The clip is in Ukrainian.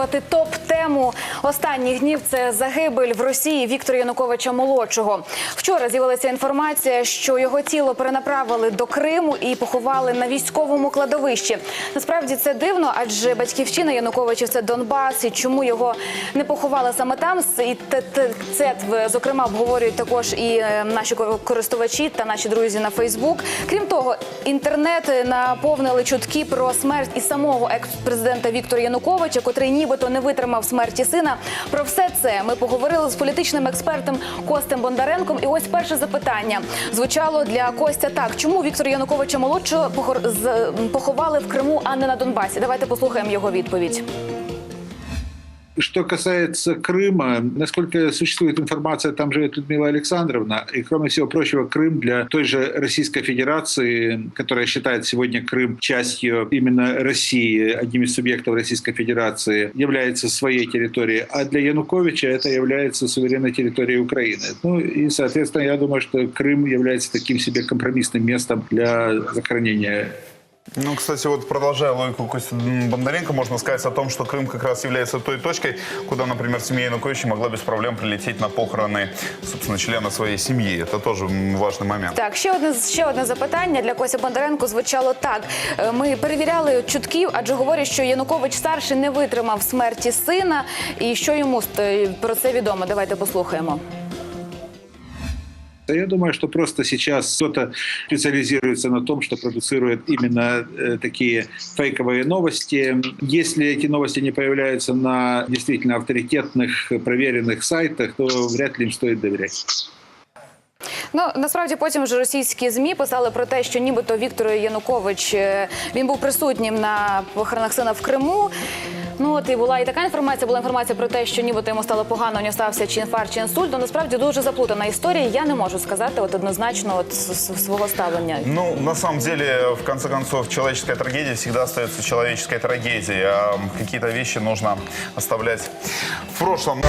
обговорювати топ-тему останніх днів. Це загибель в Росії Віктора Януковича молодшого. Вчора з'явилася інформація, що його тіло перенаправили до Криму і поховали на військовому кладовищі. Насправді це дивно, адже батьківщина Януковича це Донбас. І чому його не поховали саме там? І це зокрема обговорюють також і е, наші користувачі та наші друзі на Фейсбук. Крім того, інтернет наповнили чутки про смерть і самого екс-президента Віктора Януковича, котрий нібито не витримав смерті сина. Про все це ми поговорили з політичним експертом Костем Бондаренком. І ось перше запитання звучало для Костя так: чому Віктора Януковича молодшого поховали в Криму, а не на Донбасі? Давайте послухаємо його відповідь. Что касается Крыма, насколько существует информация, там живет Людмила Александровна, и, кроме всего прочего, Крым для той же Российской Федерации, которая считает сегодня Крым частью именно России, одним из субъектов Российской Федерации, является своей территорией, а для Януковича это является суверенной территорией Украины. Ну и, соответственно, я думаю, что Крым является таким себе компромиссным местом для захоронения Ну, кстати, вот продолжая логику Кости Бондаренко, можно сказать о том, что Крым как раз является той точкой, куда, например, семья Януковича могла без проблем прилететь на похороны, собственно, члена своей семьи. Это тоже м, важный момент. Так, ще одне ще одне запитання для Костя Бондаренко звучало так: Е, ми перевіряли чутків, адже говорять, що Янукович старший не витримав смерті сина, і що йому ст- про це відомо. Давайте послухаємо. Да Я думаю, что просто сейчас кто-то специализируется на том, что продуцирует именно э, такие фейковые новости. Если эти новости не появляются на действительно авторитетных, проверенных сайтах, то вряд ли им стоит доверять. Ну насправді потім вже російські змі писали про те, що нібито Віктор Янукович е, він був присутнім на похоронах сина в Криму. Ну от і була і така інформація. Була інформація про те, що нібито йому стало погано, у нього стався чи інфаркт, чи інсульт. Ну, насправді дуже заплутана історія. Я не можу сказати от однозначно от свого ставлення. Ну, на самом деле, в конце концов, человеческая трагедия всегда остается человеческой трагедией, а какие-то вещи нужно оставлять в прошлом.